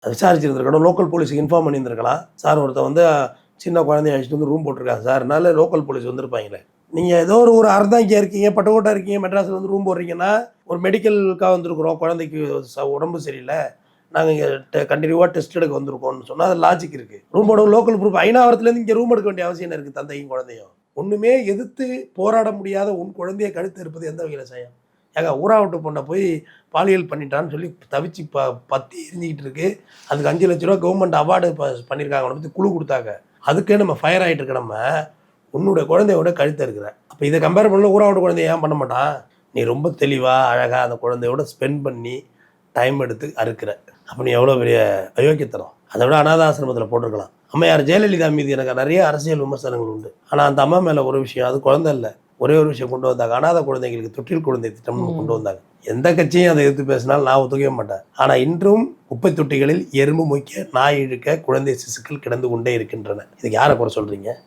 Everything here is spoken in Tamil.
அது விசாரிச்சிருந்துருக்கணும். லோக்கல் போலீஸுக்கு இன்ஃபார்ம் பண்ணியிருந்திருக்கலாம். சார் ஒருத்தன் வந்து சின்ன குழந்தைய அழைச்சிட்டு வந்து ரூம் போட்டிருக்காங்க. சார் அதனால லோக்கல் போலீஸ் வந்திருப்பாங்களே. நீங்கள் ஏதோ ஒரு ஒரு அர்த்தாங்கியா இருக்கீங்க பட்டுக்கோட்டை இருக்கீங்க மெட்ராஸில் வந்து ரூம் போடுறீங்கன்னா ஒரு மெடிக்கலுக்காக வந்திருக்கிறோம். குழந்தைக்கு ச- உடம்பு சரியில்லை. நாங்கள் இங்கே கண்டினியூவாக டெஸ்ட் எடுக்க வந்திருக்கோம்னு சொன்னால் அது லாஜிக் இருக்குது ரூமோட லோக்கல் ப்ரூஃப் ஐநாவரத்துலேருந்து இங்கே ரூம் எடுக்க வேண்டிய அவசியம் என்ன இருக்குது தந்தையும் குழந்தையும்? ஒன்றுமே எதிர்த்து போராட முடியாத உன் குழந்தையை கழுத்து இருப்பது எந்த வகையில் செய்யும் ஏங்க ஊரா விட்டு பொண்ணை போய் பாலியல் பண்ணிட்டான்னு சொல்லி தவிச்சு ப பத்தி எரிஞ்சிக்கிட்டு இருக்கு. அதுக்கு அஞ்சு லட்ச ரூபா கவர்மெண்ட் அவார்டு பண்ணியிருக்காங்க அவனை பற்றி குழு கொடுத்தாங்க. அதுக்கே நம்ம ஃபயர் ஆகிட்டு இருக்க நம்ம. உன்னுடைய குழந்தையோட கழுத்த இருக்கிற அப்போ இதை கம்பேர் பண்ணல ஊரா விட்டு குழந்தைய ஏன் பண்ண மாட்டான்? நீ ரொம்ப தெளிவாக அழகாக அந்த குழந்தையோட ஸ்பெண்ட் பண்ணி டைம் எடுத்து அறுக்கிற. அப்போ நீ எவ்வளோ பெரிய அயோக்கியத்தனம். அதை விட அனாதாசிரமத்தில் போட்டிருக்கலாம். அம்மையார் ஜெயலலிதா மீது எனக்கு நிறைய அரசியல் விமர்சனங்கள் உண்டு. ஆனால் அந்த அம்மா மேலே ஒரு விஷயம் அது குழந்தை இல்லை. ஒரே ஒரு விஷயம் கொண்டு வந்தாங்க. அனாத குழந்தைங்களுக்கு தொட்டில் குழந்தை திட்டம்னு. கொண்டு வந்தாங்க. எந்த கட்சியும் அதை எதிர்த்து பேசினாலும் நான் ஒத்துக்கவே மாட்டேன். ஆனால் இன்றும் குப்பை தொட்டிகளில் எறும்பு மொய்க்க நாய் இழுக்க குழந்தை சிசுக்கள் கிடந்து கொண்டே இருக்கின்றன. இதுக்கு யாரை குறை சொல்றீங்க?